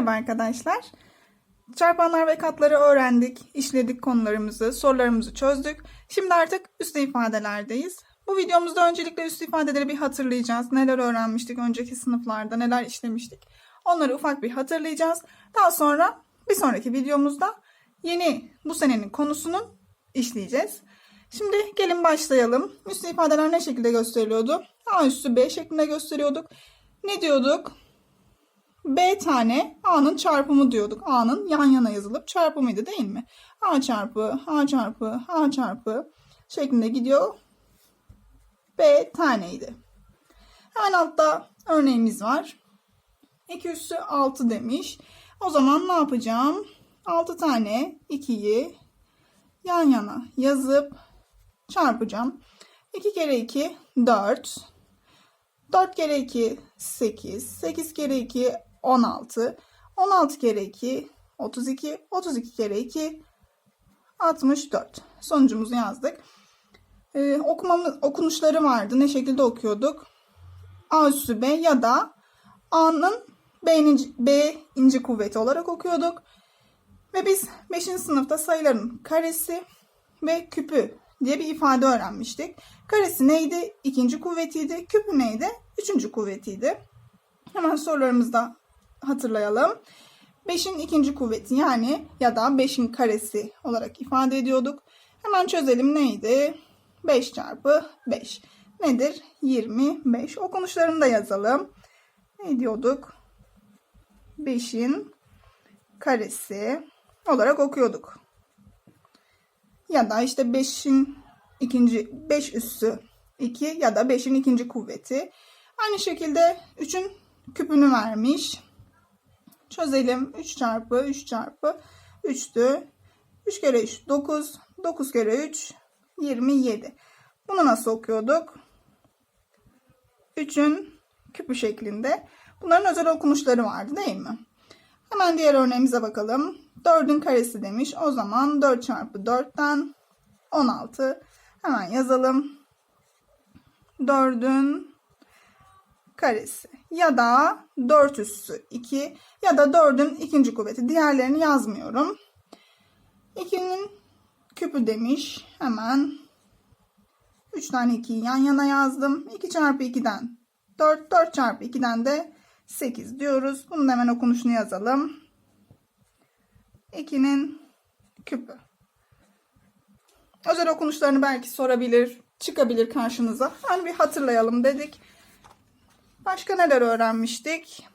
Merhaba arkadaşlar. Çarpanlar ve katları öğrendik, işledik konularımızı, sorularımızı çözdük. Şimdi artık üstü ifadelerdeyiz. Bu videomuzda öncelikle üstü ifadeleri bir hatırlayacağız. Neler öğrenmiştik önceki sınıflarda, neler işlemiştik. Onları ufak bir hatırlayacağız. Daha sonra bir sonraki videomuzda yeni bu senenin konusunu işleyeceğiz. Şimdi gelin başlayalım. Üstü ifadeler ne şekilde gösteriliyordu? A üstü B şeklinde gösteriyorduk. Ne diyorduk? B tane A'nın çarpımı diyorduk. A'nın yan yana yazılıp çarpımıydı değil mi? A çarpı A çarpı A çarpı şeklinde gidiyor. B taneydi. Hemen altta örneğimiz var. 2 üssü 6 demiş. O zaman ne yapacağım? 6 tane 2'yi yan yana yazıp çarpacağım. 2 kere 2 4. 4 kere 2 8. 8 kere 2 16. 16 kere 2 32. 32 kere 2 64. Sonucumuzu yazdık. Ee, okumamız, okunuşları vardı. Ne şekilde okuyorduk? A üssü B ya da A'nın B'nin, B inci kuvveti olarak okuyorduk. Ve biz 5. sınıfta sayıların karesi ve küpü diye bir ifade öğrenmiştik. Karesi neydi? İkinci kuvvetiydi. Küpü neydi? Üçüncü kuvvetiydi. Hemen sorularımızda hatırlayalım. 5'in ikinci kuvveti yani ya da 5'in karesi olarak ifade ediyorduk. Hemen çözelim neydi? 5 çarpı 5 nedir? 25. Okunuşlarını da yazalım. Ne diyorduk? 5'in karesi olarak okuyorduk. Ya da işte 5'in ikinci 5 üssü 2 ya da 5'in ikinci kuvveti. Aynı şekilde 3'ün küpünü vermiş. Çözelim. 3 çarpı 3 çarpı 3'tü. 3 kere 3 9. 9 kere 3 27. Bunu nasıl okuyorduk? 3'ün küpü şeklinde. Bunların özel okunuşları vardı değil mi? Hemen diğer örneğimize bakalım. 4'ün karesi demiş. O zaman 4 çarpı 4'ten 16. Hemen yazalım. 4'ün karesi ya da 4 üssü 2 ya da 4'ün ikinci kuvveti. Diğerlerini yazmıyorum. 2'nin küpü demiş. Hemen 3 tane 2'yi yan yana yazdım. 2 çarpı 2'den 4, 4 çarpı 2'den de 8 diyoruz. Bunun hemen okunuşunu yazalım. 2'nin küpü. Özel okunuşlarını belki sorabilir, çıkabilir karşınıza. Hani bir hatırlayalım dedik. Başka neler öğrenmiştik?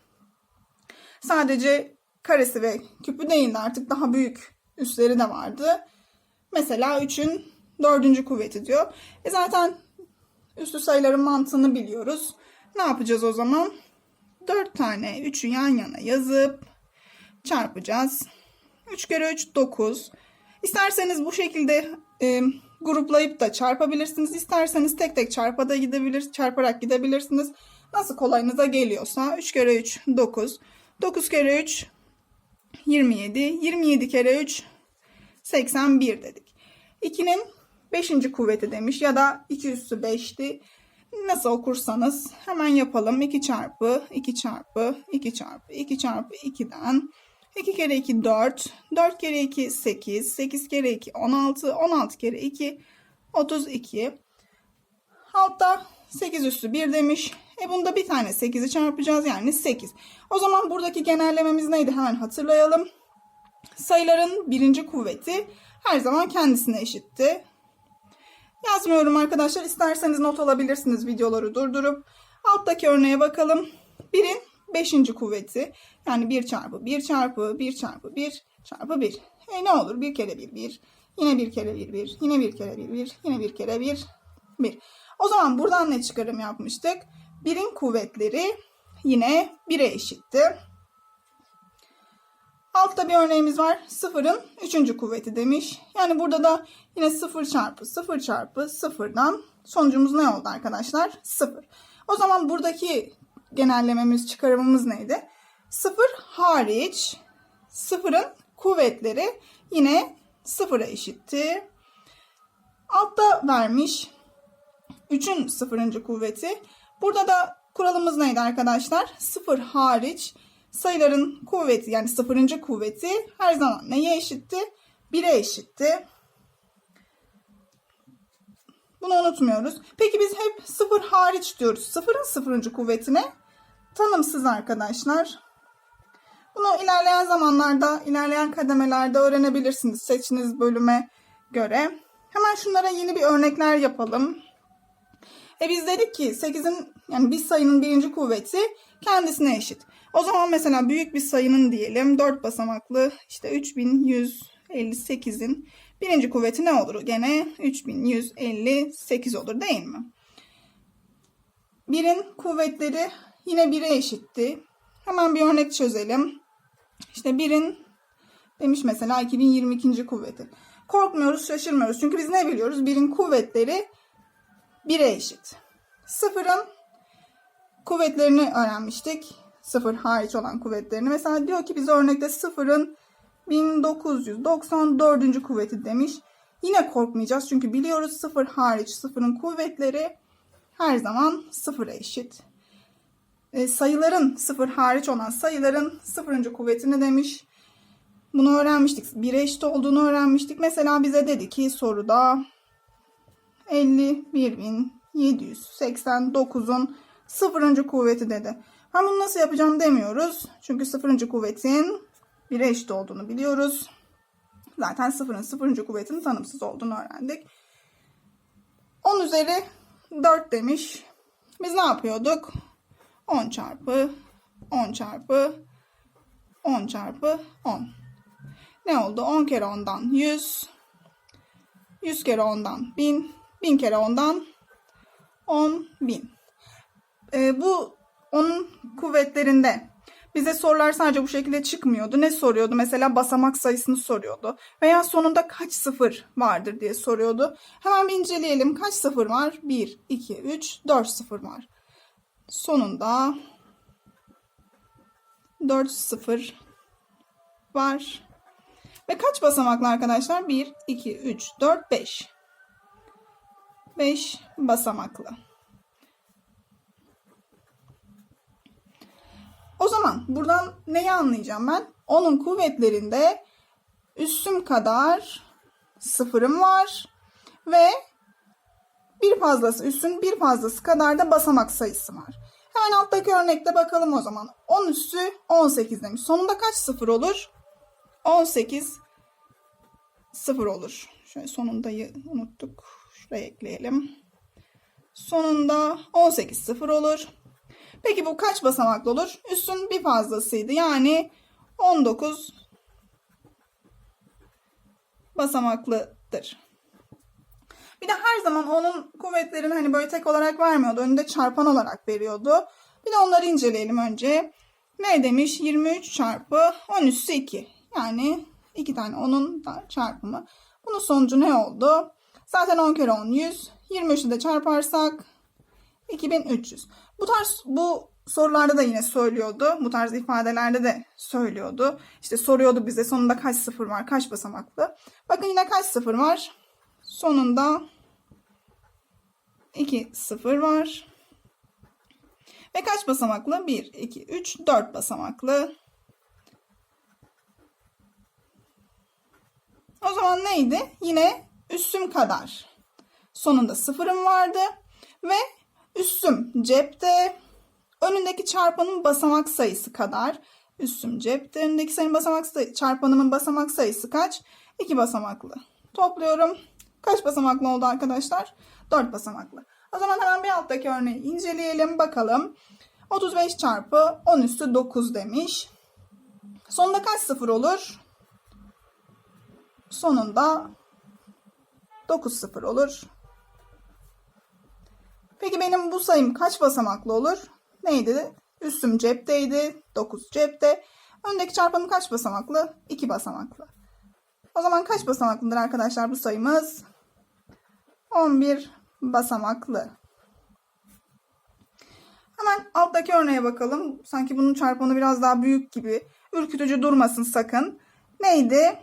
Sadece karesi ve küpü değildi artık daha büyük üsleri de vardı. Mesela 3'ün dördüncü kuvveti diyor. E zaten üslü sayıların mantığını biliyoruz. Ne yapacağız o zaman? 4 tane 3'ü yan yana yazıp çarpacağız. 3 kere 3 9. İsterseniz bu şekilde e, gruplayıp da çarpabilirsiniz. İsterseniz tek tek çarpa da gidebilir, çarparak gidebilirsiniz. Nasıl kolayınıza geliyorsa 3 kere 3 9. 9 kere 3 27. 27 kere 3 81 dedik. 2'nin 5. kuvveti demiş ya da 2 üssü 5'ti. Nasıl okursanız hemen yapalım. 2 çarpı 2 çarpı 2 çarpı 2 çarpı 2'den 2 kere 2 4. 4 kere 2 8. 8 kere 2 16. 16 kere 2 32. Altta 8 üssü 1 demiş. E bunda bir tane 8'i çarpacağız yani 8. O zaman buradaki genellememiz neydi hemen hatırlayalım. Sayıların birinci kuvveti her zaman kendisine eşitti. Yazmıyorum arkadaşlar. İsterseniz not alabilirsiniz videoları durdurup. Alttaki örneğe bakalım. 1'in 5. kuvveti. Yani 1 çarpı 1 çarpı 1 çarpı 1 çarpı 1. E ne olur? 1 kere 1 1. Yine 1 kere 1 1. Yine 1 kere 1 1. Yine 1 kere 1 1. O zaman buradan ne çıkarım yapmıştık? 1'in kuvvetleri yine 1'e eşitti. Altta bir örneğimiz var. Sıfırın üçüncü kuvveti demiş. Yani burada da yine sıfır çarpı sıfır çarpı sıfırdan sonucumuz ne oldu arkadaşlar? Sıfır. O zaman buradaki genellememiz, çıkarımımız neydi? Sıfır hariç sıfırın kuvvetleri yine sıfıra eşitti. Altta vermiş 3'ün sıfırıncı kuvveti. Burada da kuralımız neydi arkadaşlar? Sıfır hariç sayıların kuvveti yani sıfırıncı kuvveti her zaman neye eşitti? 1'e eşitti. Bunu unutmuyoruz. Peki biz hep sıfır hariç diyoruz. Sıfırın sıfırıncı kuvvetine tanımsız arkadaşlar. Bunu ilerleyen zamanlarda, ilerleyen kademelerde öğrenebilirsiniz seçtiğiniz bölüme göre. Hemen şunlara yeni bir örnekler yapalım. E biz dedik ki 8'in yani bir sayının birinci kuvveti kendisine eşit. O zaman mesela büyük bir sayının diyelim 4 basamaklı işte 3158'in birinci kuvveti ne olur? Gene 3158 olur değil mi? Birin kuvvetleri yine 1'e eşitti. Hemen bir örnek çözelim. İşte birin demiş mesela 2022. kuvveti. Korkmuyoruz, şaşırmıyoruz. Çünkü biz ne biliyoruz? Birin kuvvetleri 1'e eşit. Sıfırın kuvvetlerini öğrenmiştik. Sıfır hariç olan kuvvetlerini. Mesela diyor ki bize örnekte sıfırın 1994. kuvveti demiş. Yine korkmayacağız çünkü biliyoruz sıfır hariç sıfırın kuvvetleri her zaman sıfıra eşit. E, sayıların sıfır hariç olan sayıların sıfırıncı kuvvetini demiş. Bunu öğrenmiştik. 1'e eşit olduğunu öğrenmiştik. Mesela bize dedi ki soruda 51.789'un sıfırıncı kuvveti dedi. Ben bunu nasıl yapacağım demiyoruz. Çünkü sıfırıncı kuvvetin 1'e eşit olduğunu biliyoruz. Zaten sıfırın sıfırıncı kuvvetinin tanımsız olduğunu öğrendik. 10 üzeri 4 demiş. Biz ne yapıyorduk? 10 çarpı 10 çarpı 10 çarpı 10. Ne oldu? 10 kere 10'dan 100. 100 kere 10'dan 1000. 1000 kere 10'dan 10 bin. Ee, bu onun kuvvetlerinde bize sorular sadece bu şekilde çıkmıyordu. Ne soruyordu? Mesela basamak sayısını soruyordu. Veya sonunda kaç sıfır vardır diye soruyordu. Hemen bir inceleyelim. Kaç sıfır var? 1, 2, 3, 4 sıfır var. Sonunda 4 sıfır var. Ve kaç basamaklı arkadaşlar? 1, 2, 3, 4, 5. 5 basamaklı. O zaman buradan neyi anlayacağım ben? Onun kuvvetlerinde üssüm kadar sıfırım var ve bir fazlası üssün bir fazlası kadar da basamak sayısı var. Hemen alttaki örnekte bakalım o zaman. 10 üssü 18 demiş. Sonunda kaç sıfır olur? 18 sıfır olur. Şöyle sonundayı unuttuk. Şuraya ekleyelim. Sonunda 18 sıfır olur. Peki bu kaç basamaklı olur? Üstün bir fazlasıydı. Yani 19 basamaklıdır. Bir de her zaman onun kuvvetlerini hani böyle tek olarak vermiyordu. Önünde çarpan olarak veriyordu. Bir de onları inceleyelim önce. Ne demiş? 23 çarpı 10 üssü 2. Yani iki tane onun çarpımı. Bunun sonucu ne oldu? Zaten 10 kere 10 100. 23'ü de çarparsak 2300. Bu tarz bu sorularda da yine söylüyordu. Bu tarz ifadelerde de söylüyordu. İşte soruyordu bize sonunda kaç sıfır var, kaç basamaklı. Bakın yine kaç sıfır var? Sonunda 2 sıfır var. Ve kaç basamaklı? 1, 2, 3, 4 basamaklı. O zaman neydi? Yine üssüm kadar. Sonunda sıfırım vardı. Ve üssüm cepte. Önündeki çarpanın basamak sayısı kadar. Üssüm cepte. Önündeki sayının basamak sayı, çarpanımın basamak sayısı kaç? 2 basamaklı. Topluyorum. Kaç basamaklı oldu arkadaşlar? 4 basamaklı. O zaman hemen bir alttaki örneği inceleyelim bakalım. 35 çarpı 10 üstü 9 demiş. Sonunda kaç sıfır olur? Sonunda 9 sıfır olur. Peki benim bu sayım kaç basamaklı olur? Neydi? Üstüm cepteydi. 9 cepte. Öndeki çarpanım kaç basamaklı? 2 basamaklı. O zaman kaç basamaklıdır arkadaşlar bu sayımız? 11 basamaklı. Hemen alttaki örneğe bakalım. Sanki bunun çarpanı biraz daha büyük gibi. Ürkütücü durmasın sakın. Neydi?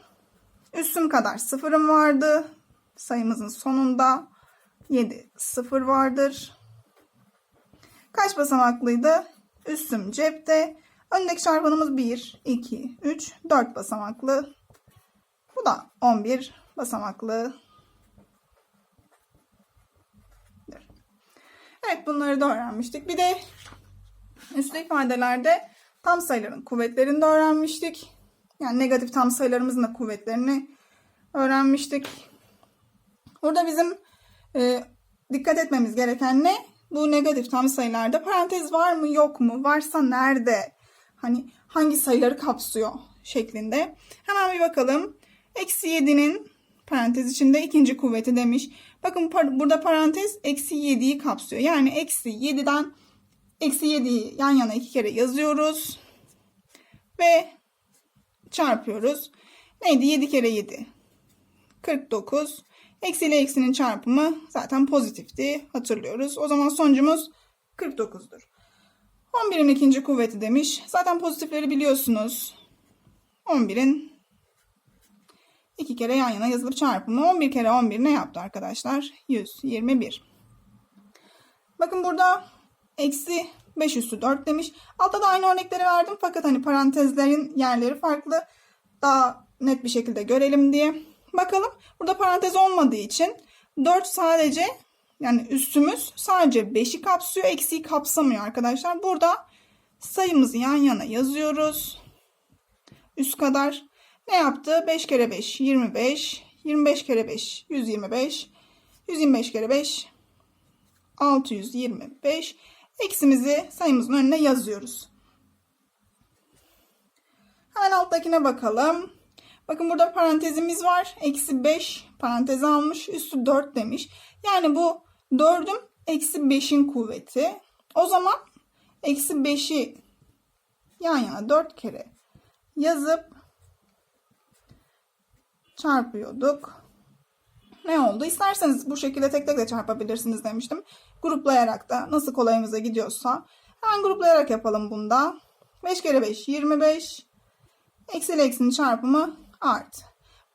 Üstüm kadar sıfırım vardı. Sayımızın sonunda 7 sıfır vardır. Kaç basamaklıydı? Üstüm cepte. Öndeki çarpanımız 1, 2, 3, 4 basamaklı. Bu da 11 basamaklı. Evet bunları da öğrenmiştik. Bir de üslü ifadelerde tam sayıların kuvvetlerini de öğrenmiştik. Yani negatif tam sayılarımızın da kuvvetlerini öğrenmiştik. Burada bizim e, dikkat etmemiz gereken ne? Bu negatif tam sayılarda parantez var mı yok mu? Varsa nerede? Hani hangi sayıları kapsıyor şeklinde. Hemen bir bakalım. Eksi 7'nin parantez içinde ikinci kuvveti demiş. Bakın par- burada parantez eksi 7'yi kapsıyor. Yani eksi 7'den eksi 7'yi yan yana iki kere yazıyoruz. Ve çarpıyoruz. Neydi? 7 kere 7. 49. Eksi ile eksinin çarpımı zaten pozitifti. Hatırlıyoruz. O zaman sonucumuz 49'dur. 11'in ikinci kuvveti demiş. Zaten pozitifleri biliyorsunuz. 11'in iki kere yan yana yazılıp çarpımı. 11 kere 11 ne yaptı arkadaşlar? 121. Bakın burada eksi 5 üstü 4 demiş. Altta da aynı örnekleri verdim fakat hani parantezlerin yerleri farklı. Daha net bir şekilde görelim diye. Bakalım burada parantez olmadığı için 4 sadece yani üstümüz sadece 5'i kapsıyor. Eksiği kapsamıyor arkadaşlar. Burada sayımızı yan yana yazıyoruz. Üst kadar ne yaptı? 5 kere 5 25. 25 kere 5 125. 125 kere 5 625. Eksimizi sayımızın önüne yazıyoruz. Hemen alttakine bakalım. Bakın burada parantezimiz var. Eksi 5 parantez almış. Üstü 4 demiş. Yani bu 4'ün eksi 5'in kuvveti. O zaman eksi 5'i yan yana 4 kere yazıp çarpıyorduk. Ne oldu? İsterseniz bu şekilde tek tek de çarpabilirsiniz demiştim. Gruplayarak da nasıl kolayımıza gidiyorsa. Hemen gruplayarak yapalım bunda. 5 kere 5 25. Eksi ile eksinin çarpımı artı.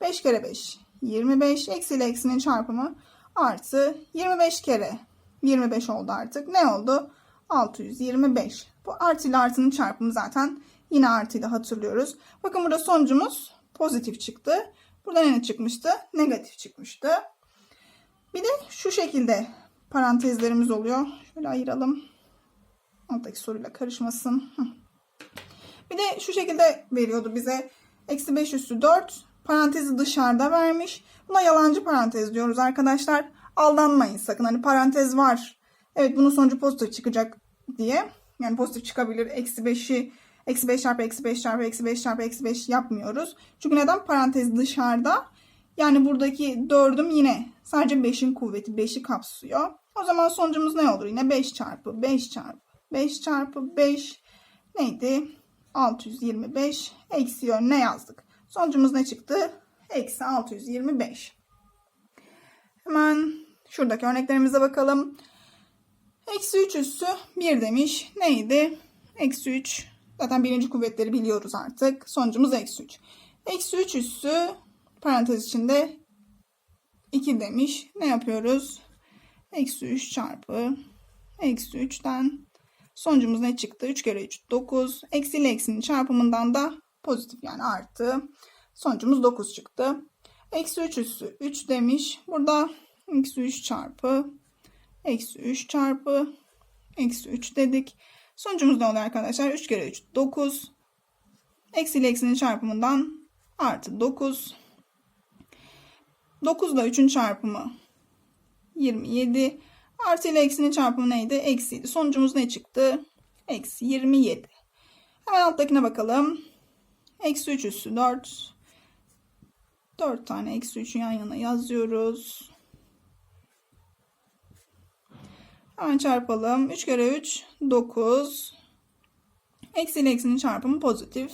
5 kere 5 25. Eksi ile eksinin çarpımı artı. 25 kere 25 oldu artık. Ne oldu? 625. Bu artı ile artının çarpımı zaten yine artı ile hatırlıyoruz. Bakın burada sonucumuz pozitif çıktı. Burada ne çıkmıştı? Negatif çıkmıştı. Bir de şu şekilde parantezlerimiz oluyor. Şöyle ayıralım. Alttaki soruyla karışmasın. Bir de şu şekilde veriyordu bize. Eksi 5 üstü 4. Parantezi dışarıda vermiş. Buna yalancı parantez diyoruz arkadaşlar. Aldanmayın sakın. Hani parantez var. Evet bunun sonucu pozitif çıkacak diye. Yani pozitif çıkabilir. Eksi 5'i eksi 5 çarpı eksi 5 çarpı eksi 5 çarpı eksi 5 yapmıyoruz. Çünkü neden? Parantez dışarıda. Yani buradaki 4'üm yine sadece 5'in kuvveti 5'i kapsıyor. O zaman sonucumuz ne olur? Yine 5 çarpı 5 çarpı 5 çarpı 5 neydi? 625 eksi yönüne yazdık. Sonucumuz ne çıktı? Eksi 625. Hemen şuradaki örneklerimize bakalım. Eksi 3 üssü 1 demiş. Neydi? Eksi 3. Zaten birinci kuvvetleri biliyoruz artık. Sonucumuz eksi 3. Eksi 3 üssü parantez içinde 2 demiş. Ne yapıyoruz? Eksi 3 çarpı eksi 3'ten Sonucumuz ne çıktı? 3 kere 3 9. Eksi ile eksinin çarpımından da pozitif yani artı. Sonucumuz 9 çıktı. Eksi 3 üssü 3 demiş. Burada eksi 3 çarpı eksi 3 çarpı eksi 3 dedik. Sonucumuz ne oluyor arkadaşlar? 3 kere 3 9. Eksi ile eksinin çarpımından artı 9. 9 ile 3'ün çarpımı 27. Artı ile eksinin çarpımı neydi? Eksiydi. Sonucumuz ne çıktı? Eksi 27. Hemen alttakine bakalım. Eksi 3 üssü 4. 4 tane eksi 3'ü yan yana yazıyoruz. Hemen çarpalım. 3 kere 3 9. Eksi ile eksinin çarpımı pozitif.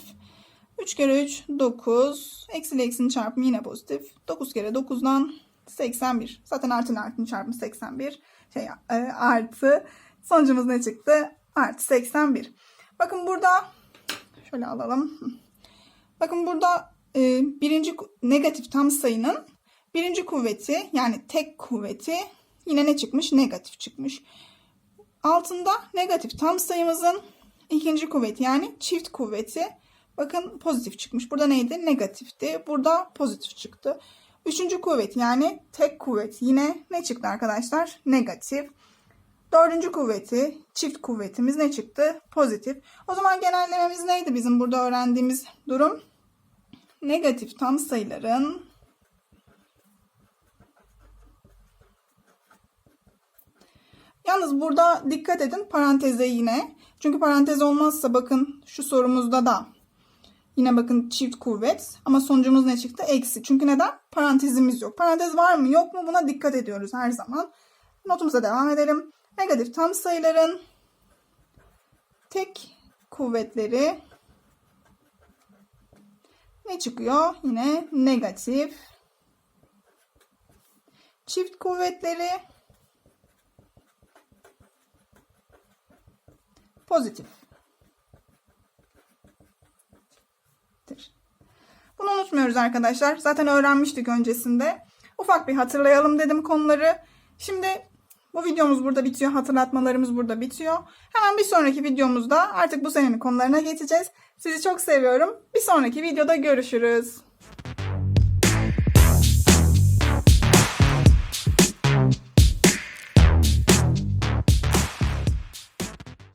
3 kere 3 9. Eksi ile eksinin çarpımı yine pozitif. 9 kere 9'dan 81. Zaten artının artının çarpımı 81. Şey e, artı. Sonucumuz ne çıktı? Artı 81. Bakın burada şöyle alalım. Bakın burada e, birinci negatif tam sayının birinci kuvveti yani tek kuvveti yine ne çıkmış? Negatif çıkmış. Altında negatif tam sayımızın ikinci kuvveti yani çift kuvveti. Bakın pozitif çıkmış. Burada neydi? Negatifti. Burada pozitif çıktı. Üçüncü kuvvet yani tek kuvvet yine ne çıktı arkadaşlar? Negatif. Dördüncü kuvveti, çift kuvvetimiz ne çıktı? Pozitif. O zaman genellememiz neydi bizim burada öğrendiğimiz durum? Negatif tam sayıların Yalnız burada dikkat edin paranteze yine. Çünkü parantez olmazsa bakın şu sorumuzda da yine bakın çift kuvvet ama sonucumuz ne çıktı? Eksi. Çünkü neden? Parantezimiz yok. Parantez var mı yok mu buna dikkat ediyoruz her zaman. Notumuza devam edelim. Negatif tam sayıların tek kuvvetleri ne çıkıyor? Yine negatif. Çift kuvvetleri pozitif. Bunu unutmuyoruz arkadaşlar. Zaten öğrenmiştik öncesinde. Ufak bir hatırlayalım dedim konuları. Şimdi bu videomuz burada bitiyor. Hatırlatmalarımız burada bitiyor. Hemen bir sonraki videomuzda artık bu senenin konularına geçeceğiz. Sizi çok seviyorum. Bir sonraki videoda görüşürüz.